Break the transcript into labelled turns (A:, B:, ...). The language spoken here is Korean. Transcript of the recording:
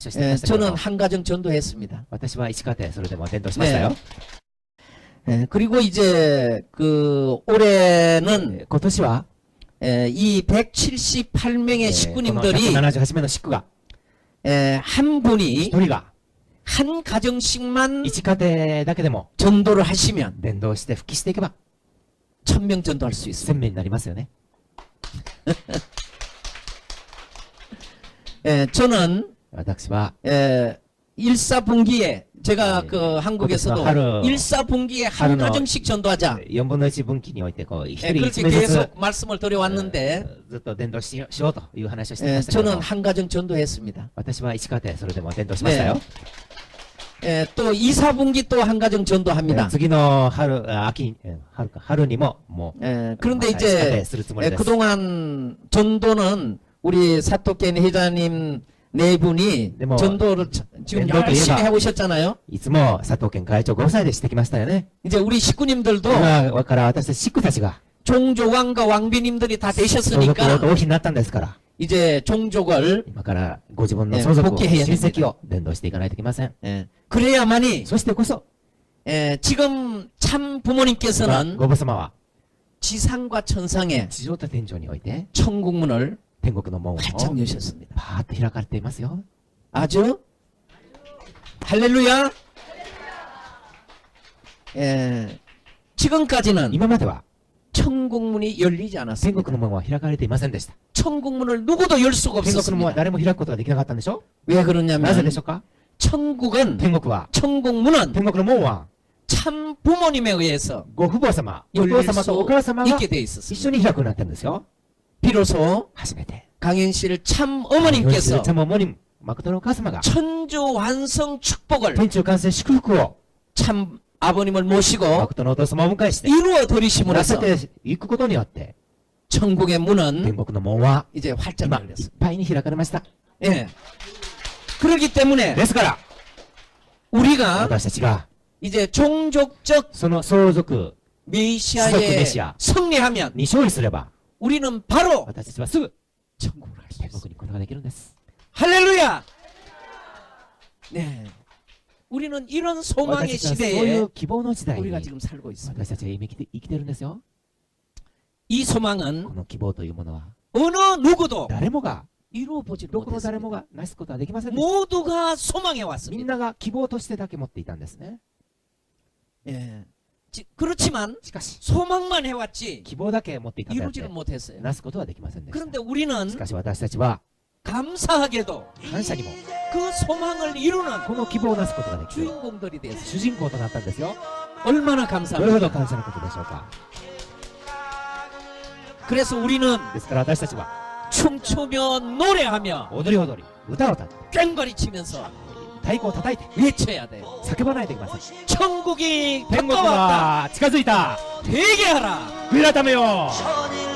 A: そして
B: 예,
A: ましたけど
B: 저는 한가정 전도했습니다.
A: 私は石川でそれでも伝道しましたよ。
B: 예, 그리고 이제 그 올해는
A: 今年は、
B: 예, 이 178명의
A: えーこの
B: 식구님들이
A: 178名の祝が、
B: 예, 한 분이
A: 一人が
B: 한 가정씩만
A: 一家庭だけでも
B: 전도를 하시면
A: 伝道して復帰していけば、
B: 천명 전도할 수 있습니다.
A: 1000名になりますよね。
B: 예, 저는
A: 私は、
B: 예, 일사분기에 제가
A: 네.
B: 그 한국에서도
A: 하루-
B: 일사분기에 한
A: 하루는-
B: 가정씩 전도하자
A: 4分の1分岐において、こう、一
B: 예,
A: 人
B: 그렇게
A: 一名ずつ、
B: 계속 말씀을 드려왔는데
A: ずっと伝道しよしようという話をしてい
B: 예,
A: ましたけど
B: 저는 、한 가정 전도했습니다.
A: 私は石川でそれでも伝道しましたよ。
B: 예, 또 2, 4분기 또 한 가정
A: え
B: 전도합니다.
A: 次の春、あ秋、え春か、春にも、もう、
B: 예, 그런데
A: また石川
B: 이제
A: でするつもり
B: 예,
A: です。
B: 그동안 전도는 우리 사토켄 회장님 네 분이
A: 네, 뭐,
B: 전도를 저- 지금
A: 랜더도
B: 열심히
A: 얘가-
B: 해오셨잖아요.
A: いつも佐藤健会長ご夫妻でしてきましたよね。
B: 이제 우리 식구님들도
A: 今から私たちシックたちが、
B: 종조왕과 왕비님들이 다
A: 相続
B: 되셨으니까
A: 同妃になったんですから、
B: 이제 종족을
A: 今からご自分の
B: ね
A: 相続を、親
B: 복귀해야 됩니다
A: 戚を伝道していかないといけません。
B: 예, 그래야만이
A: そしてこそ、
B: 예, 지금 참
A: 今
B: 부모님께서는
A: ご母様は、
B: 지상과 천상에
A: 地上と天井において、
B: 천국문을
A: 天国の門を
B: 활짝 여셨습니다.
A: パーッと開かれていますよ。
B: 아주 할렐루야. 예, 지금까지는
A: 今までは、
B: 천국문이 열리지
A: 天
B: 않았습니다.
A: 国の門は開かれていませんでした。
B: 천국문을 누구도 열 수가
A: 天国の門は
B: 없었습니다.
A: 誰も開くことができなかったんでしょ
B: 왜
A: なぜ
B: 그러냐면
A: でしょうか
B: 천국은
A: 天国は、
B: 천국문은
A: 天国の門は、
B: 참 부모님에 의해서
A: ご父母様、お
B: 열릴
A: 父様とお母様
B: 수
A: が
B: 있게 돼
A: 一
B: 있었습니다.
A: 緒に開くようになってるんですよ。
B: 비로소
A: 初めて。
B: 강현 씨를 참 어머님께서
A: 참 어머님、誠のお母様が、
B: 천주 완성 축복을
A: 天中完成祝福を、
B: 참 아버님을 모시고
A: 誠のお父様をお迎えして、
B: 이루어
A: な
B: 드리심으로써
A: せていくことによって、
B: 천국의
A: 天
B: 문은
A: 国の門は
B: 이제 활짝
A: 今いっ
B: 열렸습니다.
A: ぱいに開かれました。
B: 예. 그렇기 때문에
A: ですから、
B: 우리가
A: 私たちが、
B: 이제 종족적
A: その相続
B: 메시아에
A: 수석 메시아.
B: 승리하면
A: に勝利すれば、
B: 우리는 바로
A: 私たちはすぐ
B: 천국을 갈 수
A: 天
B: 있습니다.
A: 国に行くことができるんです。
B: 할렐루야! 네. 우리는 이런 소망의
A: 私たちはそうい
B: 시대에
A: う希望の時代に
B: 우리가 지금 살고 있습니다.
A: 私たちは今生きて生きてるんですよ。
B: 이 소망은
A: この希望というものは、
B: 어느 누구도
A: 誰もが、
B: 이루어보지
A: どこの誰も
B: 못했습니다.
A: が成すことはできませんでした。
B: 모두가 소망해
A: みん
B: 왔습니다.
A: なが希望としてだけ持っていたんですね。
B: 예. 지- 그렇지만
A: しかし、
B: 소망만 해왔지
A: 希望だけ持っていたんであって
B: 이루지는 못했어요.
A: なすことはできませんでした。
B: 그런데 우리는
A: しかし私たちは
B: 감사하게도
A: 感謝にも
B: 그 소망을 이루는
A: この希望をなすことができる
B: 주인공들이 됐어요.
A: 主人公となったんですよ。
B: 얼마나
A: どれほ
B: 감사합니까?
A: ど感謝のことでしょうか。
B: 그래서 우리는
A: ですから私たちは
B: 춤추며 노래하며
A: 踊り踊り、歌を歌って、
B: 꽹과리 치면서
A: 太鼓を叩いて、
B: 외쳐야 돼요.
A: 叫ばないといけません。
B: 천국이
A: 天国
B: 가까웠다.
A: は近づいた
B: 회개하라.
A: 悔い改めよ
B: 네.